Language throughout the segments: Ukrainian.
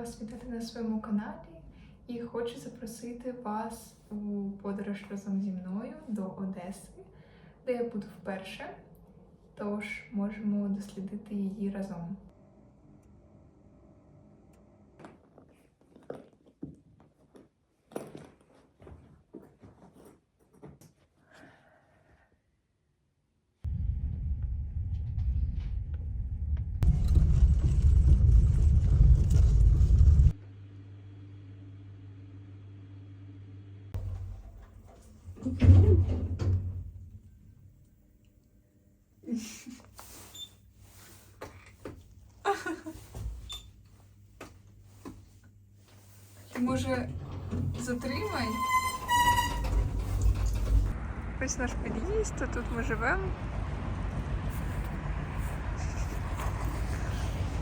Вас вітати на своєму каналі і хочу запросити вас у подорож разом зі мною до Одеси, де я буду вперше. Тож можемо дослідити її разом. Може, затримай? Ось наш під'їзд, а тут ми живемо.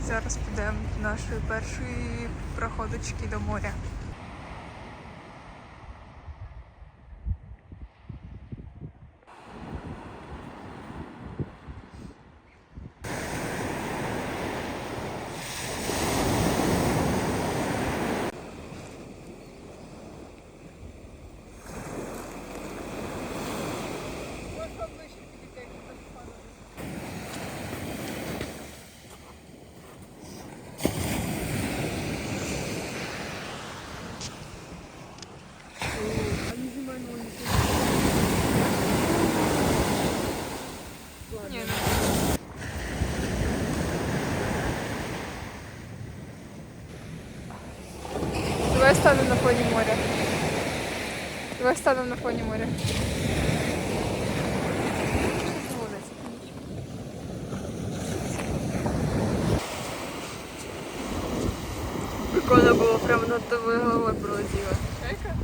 Зараз підемо до нашої першої проходочки до моря. Ні, ну. Давай станемо на фоні моря. Давай на фоні моря. Прикольно було, прямо над тобою головою пролетіла. Чайка?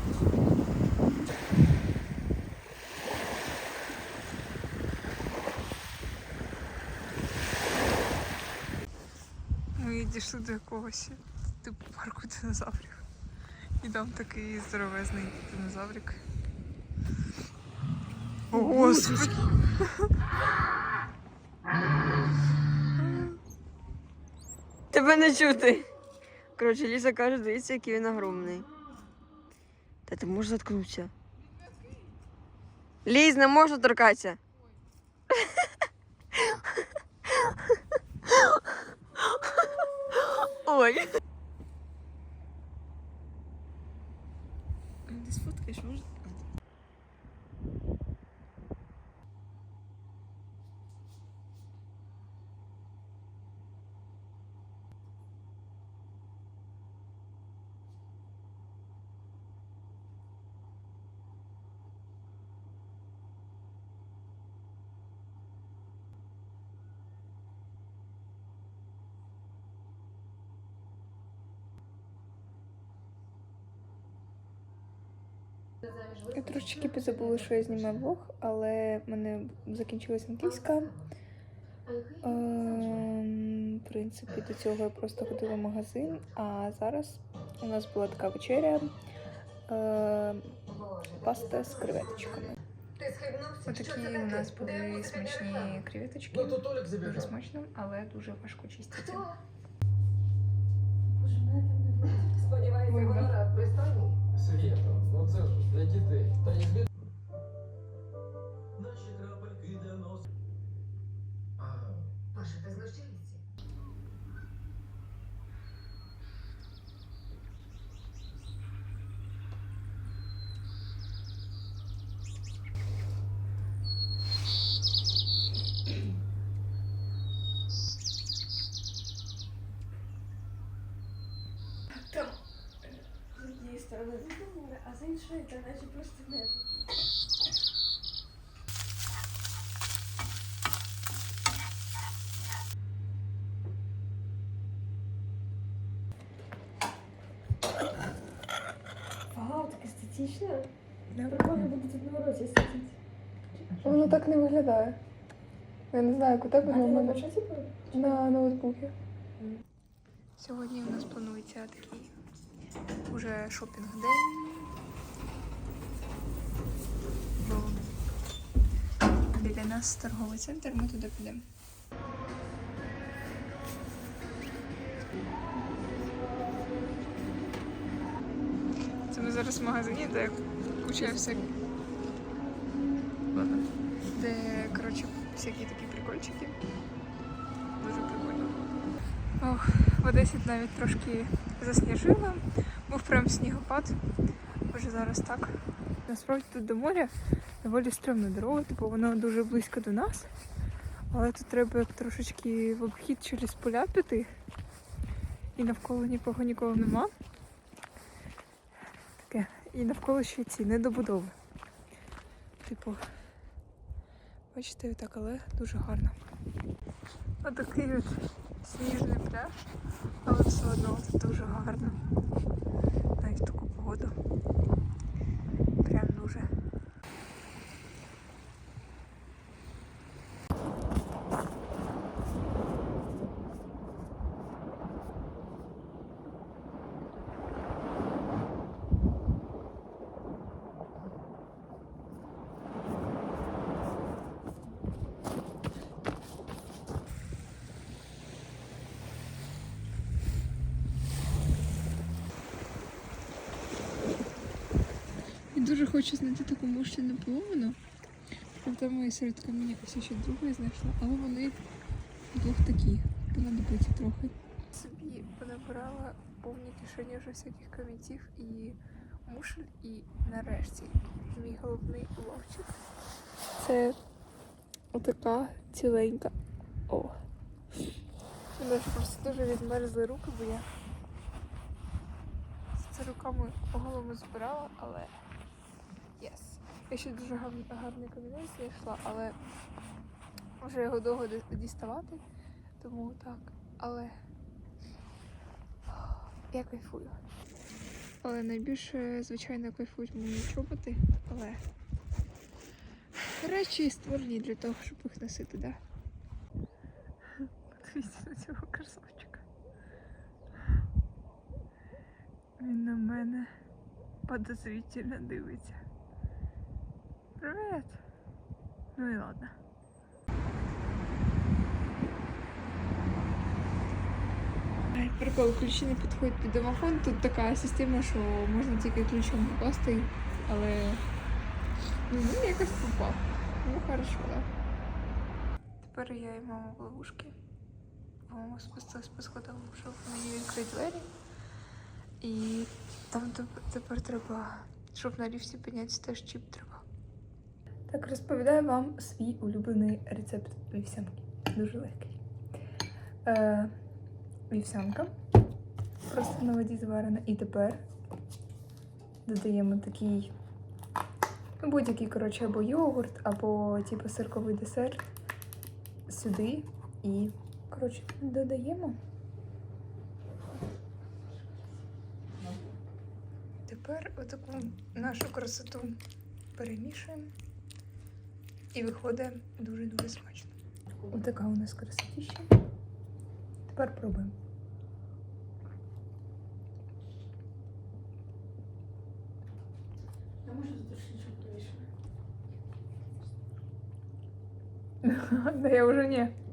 Ми дійшли до якогось типу парку динозаврів. І там такий здоровезний динозаврик. О, Господи! Тебе не чути. Коротше, Ліса каже, дивіться, який він огромний. Та ти можеш заткнутися. Ліз, не можна торкатися. Ой. Ти сфоткаєш, може? Я трошечки позабула, що я знімаю влог, але в мене закінчилась англійська. Ем, В принципі, до цього я просто ходила в магазин, а зараз у нас була така вечеря. Е, паста з креветочками. Отакі у нас були смачні креветочки. Дуже смачно, але дуже важко чистити. Сподіваюся, да. пристойний. Свєта, ну ж для дітей. А з іншої це наче просто небо. Вау, так естетично. Прикольно буде тут на уроці сидіти. Воно так не виглядає. Я не знаю, як у тебе, але в на мене на ноутбуці. Сьогодні у нас планується такий уже шопінг біля нас торговий центр, ми туди підемо. Це ми зараз в магазині, де куча всяк... Де, коротше, всякі такі прикольчики. Дуже прикольно. Ох, в Одесі навіть трошки засніжило. Був прям снігопад. Вже зараз так. Насправді тут до моря доволі стрімна дорога, типу воно дуже близько до нас. Але тут треба трошечки в обхід через поля піти. І навколо нікого нікого нема. Таке. І навколо ще ці недобудови. Типу, бачите, так, але дуже гарно. Отакий от сніжний пляж, але все одно дуже гарно. Навіть в таку погоду. Прям дуже. Дуже хочу знайти таку мушляну половину. Правда, ми серед каміння ось ще другої знайшла, але вони двох такі, понадобиться трохи. Собі понабирала повні кишені вже всяких камінців і мушель, і нарешті мій головний ловчик. Це отака ціленька. О. У нас просто дуже відмерзли руки, бо я це руками голому збирала, але Єс. Я ще дуже гав- гарний камінець знайшла, але вже його довго діставати, тому так. Але я кайфую. Але найбільше, звичайно, кайфують мої чоботи, але речі створені для того, щоб їх носити, да? Подивіться на цього красавчика. Він на мене подозрительно дивиться. Привет. Ну и ладно. Прикол, ключі не підходять під домофон. Тут така система, що можна тільки ключом попасти, але ну, він якось попав. Ну, хорошо, да. Тепер я і мама в ловушки. Мама спустилась по сходам, щоб мені відкрити двері. І там тепер треба, щоб на ліфті піднятися, теж чіп треба. Так, розповідаю вам свій улюблений рецепт вівсянки. Дуже легкий. Е, вівсянка. Просто на воді зварена. І тепер додаємо такий будь-який, коротше, або йогурт, або типу сирковий десерт сюди. І, коротше, додаємо. Тепер отаку нашу красоту перемішуємо. І виходить дуже-дуже смачно. Отака у нас красотища. Тепер пробуємо. Да я вже не.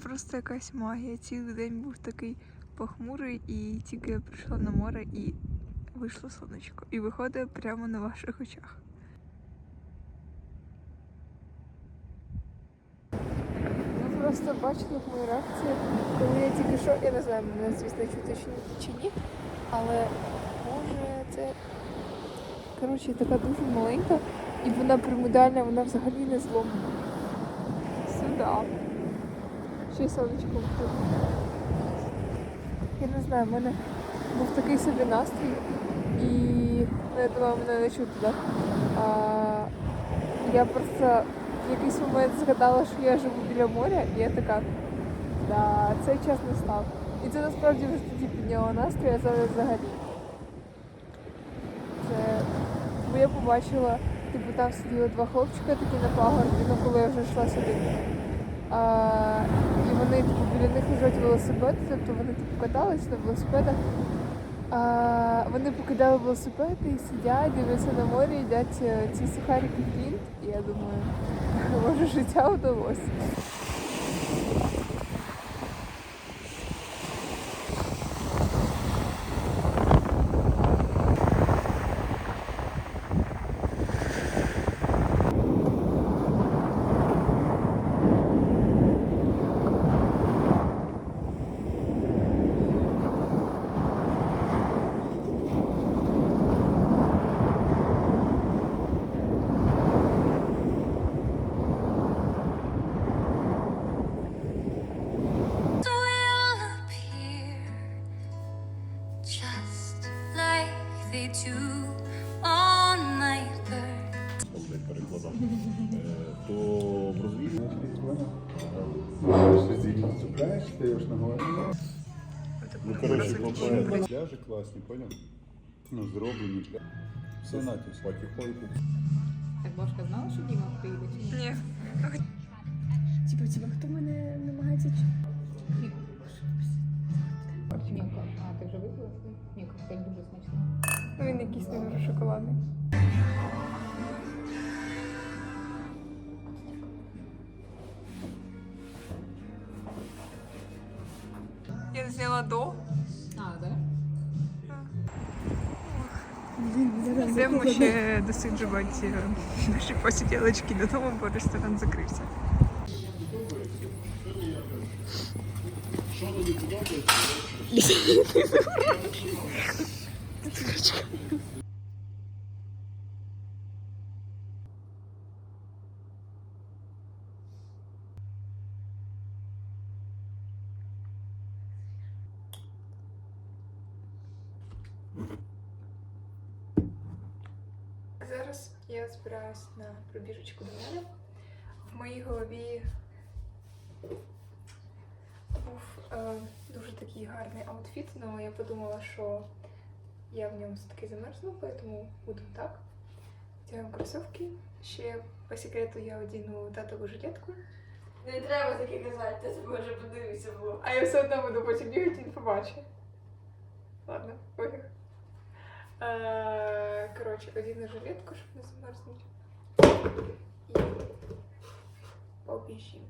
Просто якась магія. Цілий день був такий похмурий, і тільки я прийшла на море і вийшло сонечко. І виходить прямо на ваших очах. Ви просто бачили мою реакцію, коли я тільки що, я не знаю, мене звісно чути чи, чи ні, але може це коротше така дуже маленька, і вона примудальна, вона взагалі не зломана. Сюди. Ще й сонечко. Я не знаю, в мене був такий собі настрій. І ну, я думала, мене не чути, так? А, я просто в якийсь момент згадала, що я живу біля моря, і я така, да, цей час настав. І це насправді вже тоді підняло настрій, а зараз взагалі. Це бо я побачила, типу там сиділи два хлопчика такі на пагорбі, ну коли я вже йшла сюди. І вони типу, біля них лежать велосипеди, тобто вони типу катались на велосипедах. А, вони покидали велосипеди і сидять, дивляться на море, їдять е, ці сухарики пінт. І я думаю, може життя вдалося. Перекладав, Е, то в ногою. Ну, коротше. Пляжі класні, поняв? Ну, зроблені пляжі. Все натіс, потихоньку. Так бабушка знала, що Діма приїде чи ні? Ні. Типа, типа, хто мене намагається чи- Ні, а ти вже випила? Ні, коктейль дуже смачний. Ну, він якийсь не дуже шоколадний. Я зняла до. А, да? Йдемо ще досліджувати е, наші посиділочки додому, бо ресторан закрився. Зараз я збираюсь на пробіжечку до мене. В моїй голові був е, дуже такий гарний аутфіт, але я подумала, що я в ньому все-таки замерзну, тому буду так. Вдягаю кросівки. Ще по секрету я одіну татову жилетку. Не треба таке казати, ти себе вже подивився було. А я все одно буду потім бігати, він побачить. Ладно, пофіг. Е, Коротше, одіну жилетку, щоб не замерзнути. І побіжимо.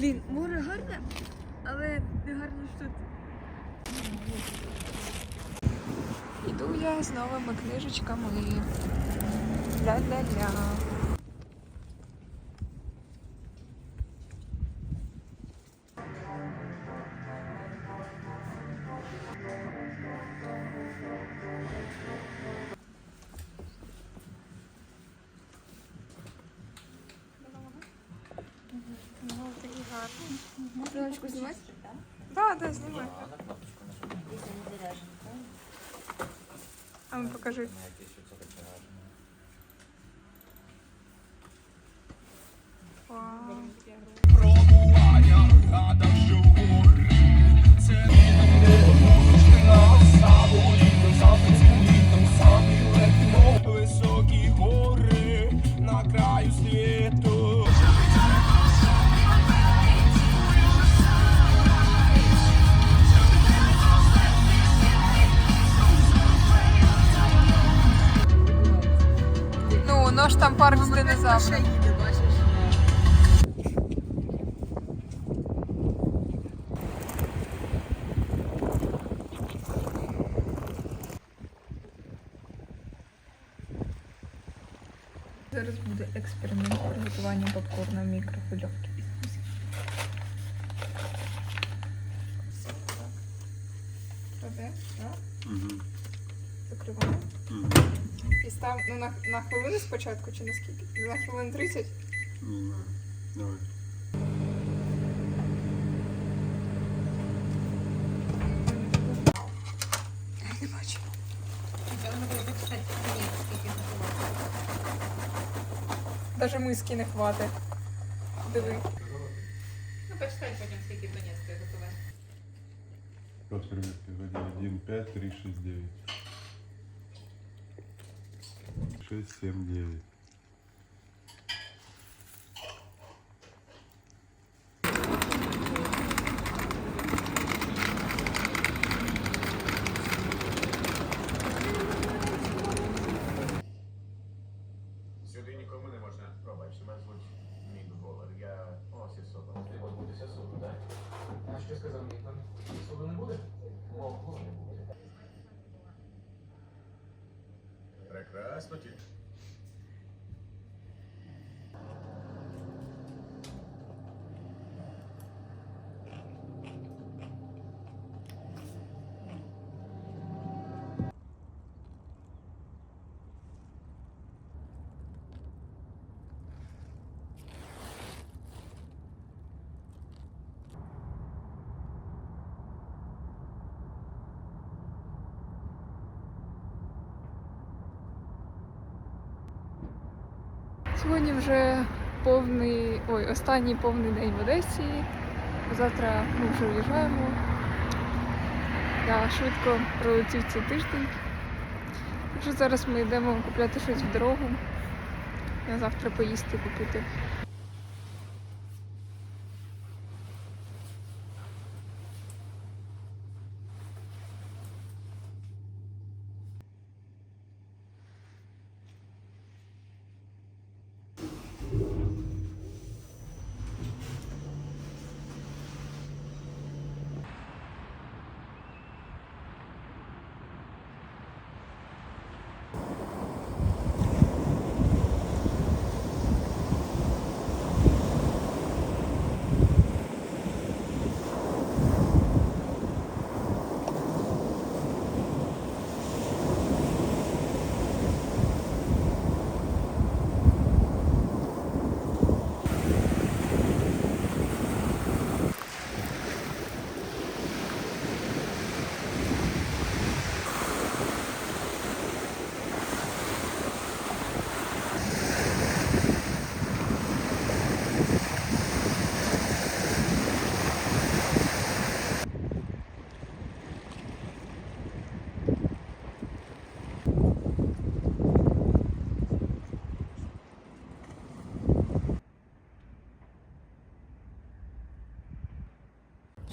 Блін, море гарне, але не гарно що тут. Іду я з новими книжечками. Ля-ля-ля. Там парк з динозавром. Зараз буде експеримент приготування попкорну в мікрохвильовці. Кладе, так? Угу. Закриваємо. Угу. І став ну, на, на спочатку чи на скільки? На хвилин 30? Не знаю. Давай. Не бачу. Даже миски не хватить. Диви. Ну, почитай потім, скільки Донецька. Петр переводи 1, 5, 3, 6, 9. 6, 7, 9. Сюди нікому не можна. Пробачте, мене звуть Мік Голер. Я ось із собою. Треба бути суду, так? А що сказав Мітон? Суду не буде? Могло не буде. Прекрасно, тільки. Сьогодні вже повний, ой, останній повний день в Одесі. Завтра ми вже виїжджаємо. Я швидко пролетів цей тиждень. Вже зараз ми йдемо купляти щось в дорогу. На завтра поїсти купити.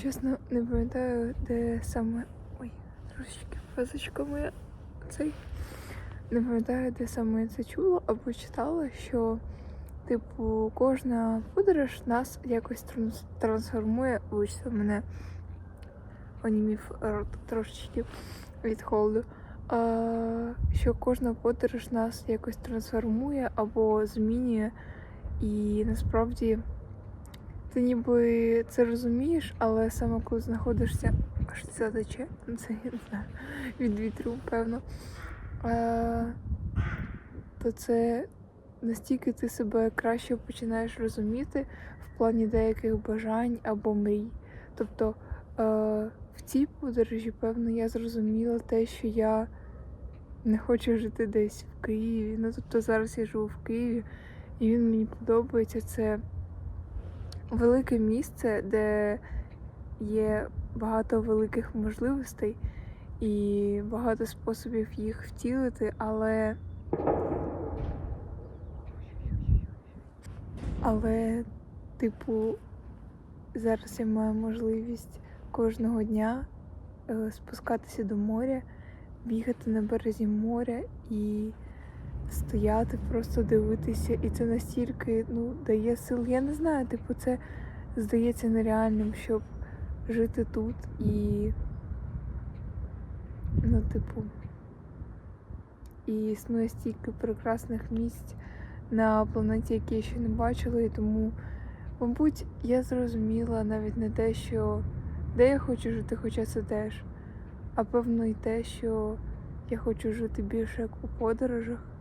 Чесно, не пам'ятаю, де саме. Ой, трошечки фазочка моя цей. Не пам'ятаю, де саме це чула або читала, що, типу, кожна подорож нас якось транс- трансформує. Вибачте, мене онімів рот трошечки від холоду. Що кожна подорож нас якось трансформує або змінює. І насправді ти ніби це розумієш, але саме коли знаходишся аж це тече, ну, це я не знаю, від вітру, певно. А, то це настільки ти себе краще починаєш розуміти в плані деяких бажань або мрій. Тобто е, в цій подорожі, певно, я зрозуміла те, що я не хочу жити десь в Києві. Ну тобто зараз я живу в Києві, і він мені подобається. Це велике місце, де є багато великих можливостей і багато способів їх втілити, але. Але, типу, зараз я маю можливість кожного дня е, спускатися до моря, бігати на березі моря і стояти, просто дивитися. І це настільки ну, дає сил. Я не знаю, типу, це здається нереальним, щоб жити тут і. Ну, типу, і існує стільки прекрасних місць на планеті, які я ще не бачила, і тому, мабуть, я зрозуміла навіть не те, що де я хочу жити, хоча це теж, а певно і те, що я хочу жити більше як у подорожах.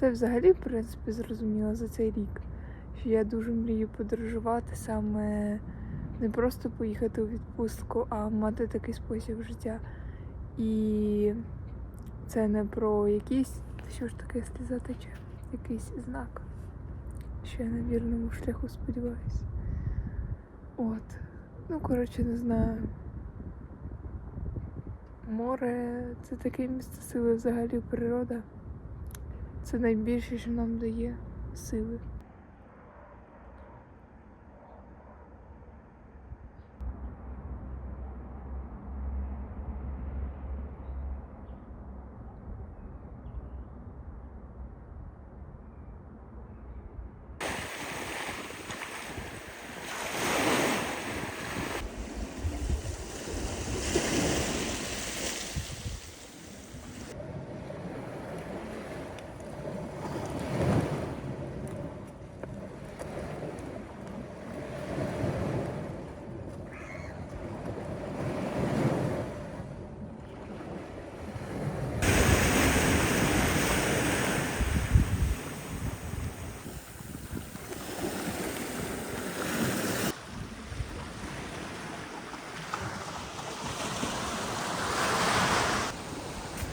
Це взагалі, в принципі, зрозуміла за цей рік, що я дуже мрію подорожувати саме не просто поїхати у відпустку, а мати такий спосіб життя. І це не про якийсь, що ж таке сліза тече, якийсь знак, що я на вірному шляху сподіваюся. От. Ну, коротше, не знаю. Море це таке місце сили взагалі природа. Це найбільше, що нам дає сили.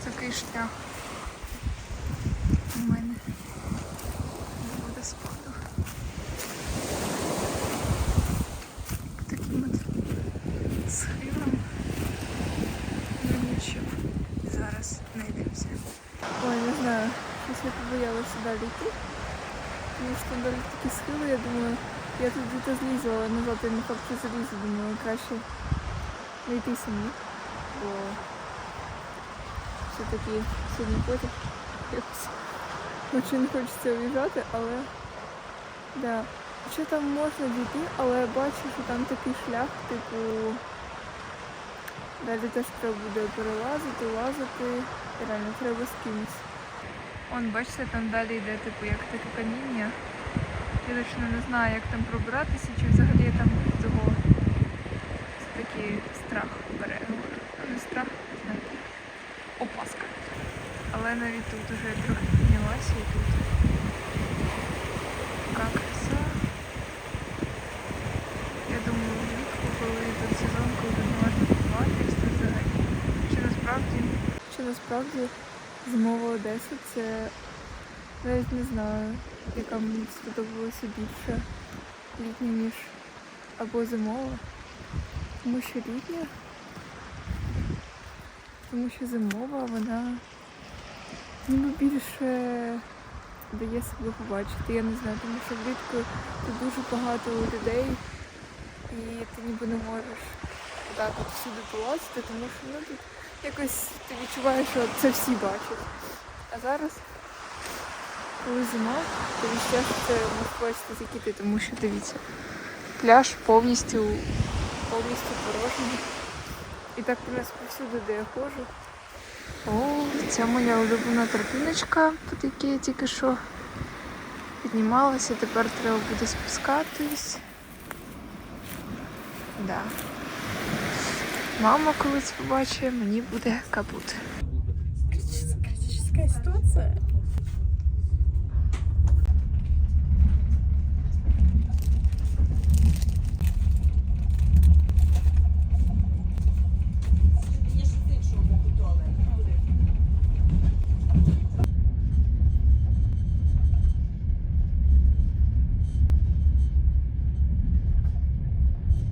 Такий шлях у мене до водоспаду. Таким от схилом. Думаю, що зараз знайдемося. Ой, не знаю, щось я побоялася далі йти. Тому що там далі такі схили, я думаю, я тут десь злізла, але назад я не що залізу, думаю, краще не самі, бо все-таки сьогодні потяг не хочеться уїжджати, але да. Хоча там можна дійти, але бачу, що там такий шлях, типу. Далі теж треба буде перелазити, лазити. Реально треба з кимось. Он, бачите, там далі йде, типу, як таке каміння. Я точно не знаю, як там пробиратися, чи взагалі там. Це такий страх бере. Ну, Не страх, не. Опаска. Але навіть тут уже трохи піднялася і тут. Така. Я думаю, влітку, коли тут сезон, коли можна купатись, то взагалі. Чи насправді, чи насправді зимова Одеса це навіть не знаю, яка мені сподобалася більше літня, ніж або зимова. Тому що літня тому що зимова вона ніби більше дає себе побачити. Я не знаю, тому що влітку тут дуже багато людей і ти ніби не можеш так от всюди полазити, тому що ну тут якось ти відчуваєш, що це всі бачать. А зараз, коли зима, то відчуття, що це бачити тільки тому що дивіться, пляж повністю повністю порожній. І так у нас повсюди, де я ходжу. О, це моя улюблена тропіночка, по якій я тільки що піднімалася, тепер треба буде спускатись. Да. Мама колись побачить, мені буде капут. Критична ситуация.